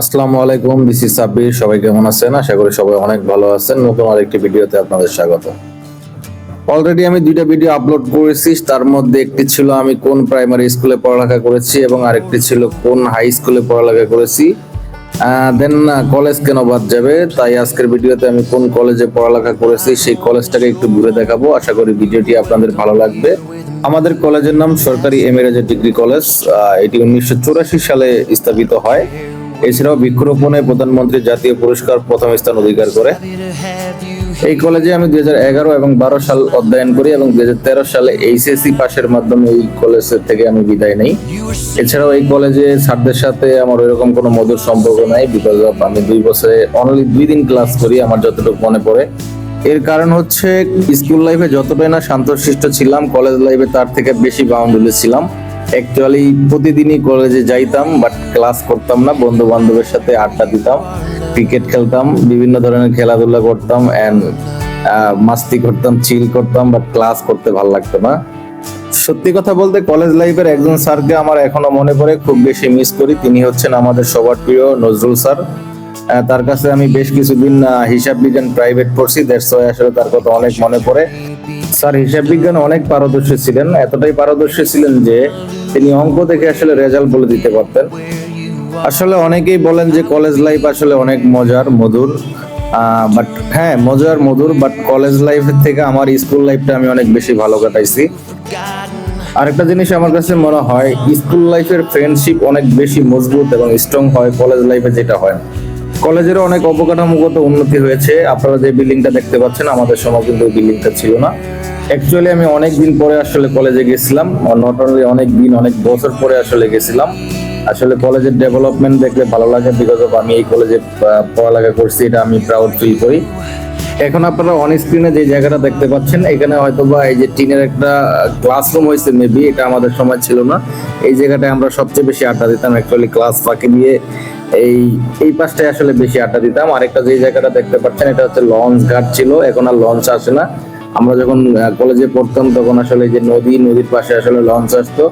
আসসালামু আলাইকুম ইজ সাব্বির। সবাই কেমন আছেন? আশা করি সবাই অনেক ভালো আছেন। নতুন আরেকটি ভিডিওতে আপনাদের স্বাগত। অলরেডি আমি দুইটা ভিডিও আপলোড করেছি। তার মধ্যে একটি ছিল, আমি কোন প্রাইমারি স্কুলে পড়ালেখা করেছি এবং আরেকটি ছিল, কোন হাই স্কুলে পড়ালেখা করেছি। দেন কলেজ কেন বাদ যাবে? তাই আজকের ভিডিওতে আমি কোন কলেজে পড়ালেখা করেছি, সেই কলেজটাকে একটু ঘুরে দেখাবো। আশা করি ভিডিওটি আপনাদের ভালো লাগবে। আমাদের কলেজের নাম সরকারি এমএরাজে ডিগ্রি কলেজ এটি উনিশশো চুরাশি সালে স্থাপিত হয়। এছাড়াও বৃক্ষরোপণে প্রধানমন্ত্রী জাতীয় পুরস্কার প্রথম স্থান অধিকার করে। এই কলেজে আমি দুই হাজার এগারো এবং বারো সাল অধ্যয়ন করি এবং দুই সালে এইচএসসি পাশের মাধ্যমে এই কলেজের থেকে আমি বিদায় নেই। এছাড়াও এই কলেজে স্যারদের সাথে আমার ওইরকম কোনো মধুর সম্পর্ক নাই বিকজ অফ আমি দুই বছরে অনলি দুই দিন ক্লাস করি, আমার যতটুকু মনে পড়ে। এর কারণ হচ্ছে স্কুল লাইফে যতটাই না শান্তশিষ্ট ছিলাম কলেজ লাইফে তার থেকে বেশি বাউন্ডুলে ছিলাম। অ্যাকচুয়ালি প্রতিদিনই কলেজে যাইতাম বাট ক্লাস করতাম না। বন্ধু বান্ধবের সাথে আড্ডা দিতাম ক্রিকেট খেলতাম, বিভিন্ন ধরনের খেলাধুলা করতাম অ্যান্ড মাস্তি করতাম চিল করতাম বাট ক্লাস করতে ভালো লাগতো না। সত্যি কথা বলতে কলেজ লাইফের একজন স্যারকে আমার এখনও মনে পড়ে, খুব বেশি মিস করি। তিনি হচ্ছেন আমাদের সবার প্রিয় নজরুল স্যার। তার কাছে আমি বেশ কিছুদিন হিসাব বিজ্ঞান প্রাইভেট পড়ছি দেড়শো আসলে তার কথা অনেক মনে পড়ে। স্যার হিসাব বিজ্ঞানে অনেক পারদর্শী ছিলেন। এতটাই পারদর্শী ছিলেন যে তিনি অঙ্ক দেখে আসলে রেজাল্ট বলে দিতে পারতেন। আসলে অনেকেই বলেন যে কলেজ লাইফ আসলে অনেক মজার, মধুর বাট হ্যাঁ মজার, মধুর বাট কলেজ লাইফের থেকে আমার স্কুল লাইফটা আমি অনেক বেশি ভালো কাটাইছি। আরেকটা জিনিস আমার কাছে মনে হয় স্কুল লাইফের ফ্রেন্ডশিপ অনেক বেশি মজবুত এবং স্ট্রং হয় কলেজ লাইফে যেটা হয়। কলেজেরও অনেক অবকাঠামোগত উন্নতি হয়েছে। আপনারা যে বিল্ডিংটা দেখতে পাচ্ছেন, আমাদের সময় কিন্তু বিল্ডিংটা ছিল না। অ্যাকচুয়ালি আমি অনেক দিন পরে আসলে কলেজে গেছিলাম। নট অনলি অনেক দিন অনেক বছর পরে আসলে গেছিলাম। আসলে কলেজের ডেভেলপমেন্ট দেখলে ভালো লাগে বিকজ অফ আমি এই কলেজে পড়ালেখা করছি, এটা আমি প্রাউড ফিল করি। এখন আপনারা অন স্ক্রিনে যে জায়গাটা দেখতে পাচ্ছেন, এখানে হয়তো বা এই যে টিনের একটা ক্লাসরুম হয়েছে মেবি এটা আমাদের সময় ছিল না। এই জায়গাটায় আমরা সবচেয়ে বেশি আড্ডা দিতাম অ্যাকচুয়ালি ক্লাস ফাঁকি দিয়ে। এই এই পাশটায় আসলে বেশি আড্ডা দিতাম। আরেকটা যে জায়গাটা দেখতে পাচ্ছেন, এটা হচ্ছে লঞ্চ ঘাট ছিল। এখন আর লঞ্চ আসে না। আমরা যখন কলেজে পড়তাম, তখন আসলে যে নদী, নদীর পাশে আসলে লঞ্চ আসতো।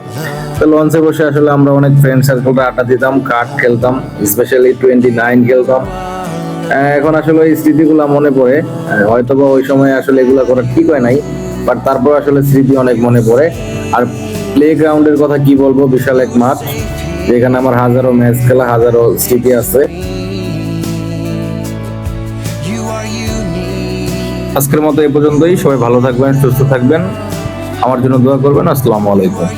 তো লঞ্চে বসে আসলে আমরা অনেক ফ্রেন্ড সার্কেলটা আড্ডা দিতাম কার্ড খেলতাম স্পেশালি টোয়েন্টি নাইন খেলতাম এখন আসলে ওই স্মৃতিগুলো মনে পড়ে। হয়তো বা ওই সময় আসলে এগুলো করা ঠিক হয় নাই বাট তারপর আসলে স্মৃতি অনেক মনে পড়ে। আর প্লে গ্রাউন্ডের কথা কি বলব? বিশাল এক মাঠ। যেখানে আমার হাজারো ম্যাচ খেলা, হাজারো স্মৃতি আছে। আজকের মতো এই পর্যন্তই। সবাই ভালো থাকবেন, সুস্থ থাকবেন। আমার জন্য দোয়া করবেন। আসসালামু আলাইকুম।